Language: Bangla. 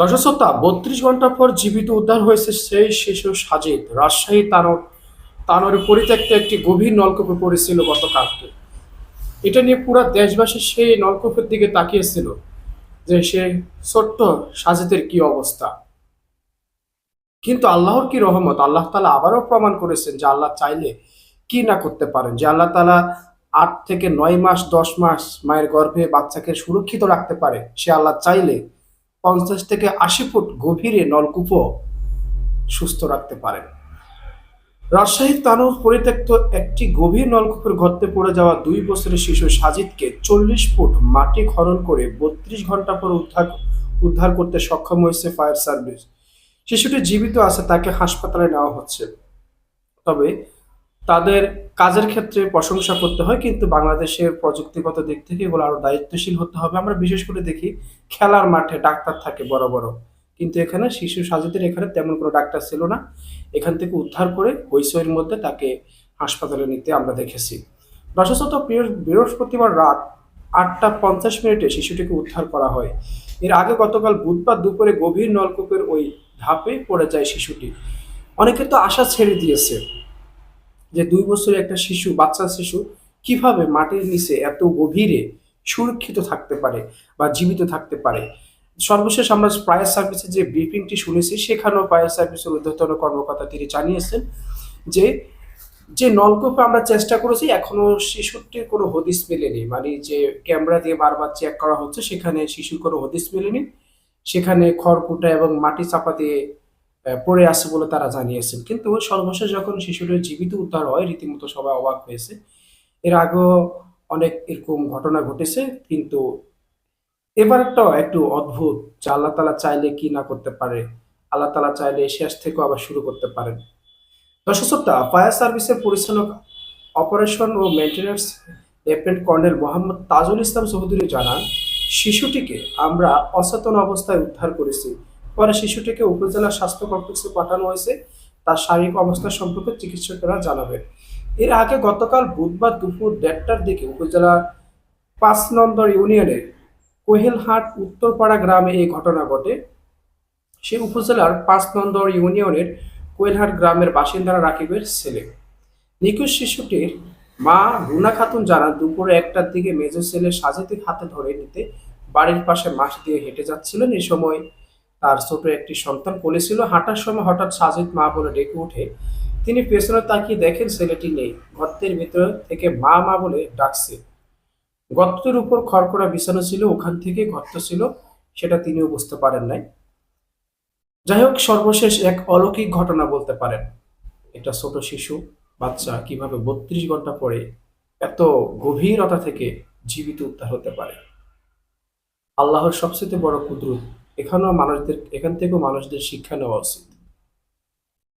দর্শক বত্রিশ ঘণ্টা পর জীবিত উদ্ধার হয়েছে সেই শিশু সাজিদ। রাজশাহী তানর, তানোরে পরিত্যক্ত একটি গভীর নলকূপে পড়েছিল গতকালকে এটা নিয়ে পুরো দেশবাসী সেই নলকূপের দিকে তাকিয়েছিল যে সে ছোট্ট সাজিদের কি অবস্থা। কিন্তু আল্লাহর কি রহমত? আল্লাহ তালা আবারও প্রমাণ করেছেন যে আল্লাহ চাইলে কি না করতে পারেন, যে আল্লাহ তালা আট থেকে নয় মাস, দশ মাস মায়ের গর্ভে বাচ্চাকে সুরক্ষিত রাখতে পারে। সে আল্লাহ চাইলে পঞ্চাশ থেকে আশি ফুট গভীরে নলকূপও সুস্থ রাখতে পারেন। রাজশাহীর তানুর পরিত্যক্ত একটি গভীর নলকূপের গর্তে পড়ে যাওয়া দুই বছরের শিশু সাজিদকে চল্লিশ ফুট মাটি খনন করে বত্রিশ ঘণ্টা পর উদ্ধার উদ্ধার করতে সক্ষম হয়েছে ফায়ার সার্ভিস। শিশুটি জীবিত আছে, তাকে হাসপাতালে নেওয়া হচ্ছে। তবে তাদের কাজের ক্ষেত্রে প্রশংসা করতে হয়, কিন্তু বাংলাদেশের প্রযুক্তিগত দিক থেকে এগুলো আরও দায়িত্বশীল হতে হবে। আমরা বিশেষ করে দেখি, খেলার মাঠে ডাক্তার থাকে বড় বড়। কিন্তু এখানে শিশু সাজিদের এখানে তেমন কোনো ডাক্তার ছিল না। এখান থেকে উদ্ধার করে হইসইয়ের মধ্যে তাকে হাসপাতালে নিতে আমরা দেখেছি। দশশত বৃহস্পতিবার রাত আটটা পঞ্চাশ মিনিটে শিশুটিকে উদ্ধার করা হয়। এর আগে গতকাল বুধবার দুপুরে গভীর নলকূপের ওই ধাপে পড়ে যায় শিশুটি। অনেকে তো আশা ছেড়ে দিয়েছে। যে দুই বছরের একটা শিশু, বাচ্চা শিশু কীভাবে মাটির নিচে এত গভীরে সুরক্ষিত থাকতে পারে বা জীবিত থাকতে পারে? সর্বশেষ আমরা ফায়ার সার্ভিসের যে ব্রিফিংটি শুনেছি, সেখানেও ফায়ার সার্ভিসের ঊর্ধ্বতন কর্মকর্তা তিনি জানিয়েছেন যে যে নলকূপে আমরা চেষ্টা করেছি, এখনও শিশুটির কোনো হদিস মেলেনি। মানে যে ক্যামেরা দিয়ে বারবার চেক করা হচ্ছে, সেখানে শিশুর কোনো হদিস মেলেনি। সেখানে খড়কুটা এবং মাটি চাপা দিয়ে পড়ে আছে বলে তারা জানিয়েছেন। কিন্তু সর্বশেষ যখন শিশুটির জীবিত উদ্ধার হয়, রীতিমতো সবাই অবাক হয়েছে। এর আগেও অনেক এরকম ঘটনা ঘটেছে, কিন্তু এবারটাও একটু অদ্ভুত যে আল্লাহ তালা চাইলে কি না করতে পারে, আল্লাহ তালা চাইলে শেষ থেকেও আবার শুরু করতে পারেন। দর্শকটা ফায়ার সার্ভিসের পরিচালক, অপারেশন ও maintenance lieutenant colonel Mohammad Tajul Islam Chowdhury জানান, শিশুটিকে আমরা অচেতন অবস্থায় উদ্ধার করেছি। পরে শিশুটিকে উপজেলা স্বাস্থ্য কমপ্লেক্সে পাঠানো হয়েছে। তার শারীরিক অবস্থা সম্পর্কে চিকিৎসকেরা জানাবেন। এর আগে গতকাল বুধবার দুপুর দেড়টার দিকে উপজেলার পাঁচ নম্বর ইউনিয়নের কোহেলহাট উত্তরপাড়া গ্রামে এই ঘটনা ঘটে। সে উপজেলার পাঁচ নম্বর ইউনিয়নের কোয়েলহাট গ্রামের বাসিন্দারা রাকিবের ছেলে। নিখোঁজ শিশুটির মা রুনা খাতুন জানান, দুপুরে একটার দিকে মেজো ছেলে সাজেতে হাতে ধরে নিতে বাড়ির পাশে মাঠ দিয়ে হেঁটে যাচ্ছিলেন। এই সময় তার ছোট একটি সন্তান কোলে ছিল হাঁটার সময় হঠাৎ সাজিদ মা বলে ডেকে ওঠে তিনি পেছনে তাকিয়ে দেখেন ছেলেটি নেই। গর্তের ভিতর থেকে মা মা বলে ডাকছে। গর্তের উপর খড়কড়া বিছানো ছিল, ওখান থেকে গর্ত ছিল। সেটা তিনিও বুঝতে পারেন নাই। যাই হোক, সর্বশেষ এক অলৌকিক ঘটনা বলতে পারেন। একটা ছোট শিশু, বাচ্চা, কীভাবে বত্রিশ ঘণ্টা পরে এত গভীরতা থেকে জীবিত উদ্ধার হতে পারে। আল্লাহর সবচেয়ে বড় কুদরত এখানেও মানুষদের এখান থেকেও মানুষদের শিক্ষা নেওয়া উচিত।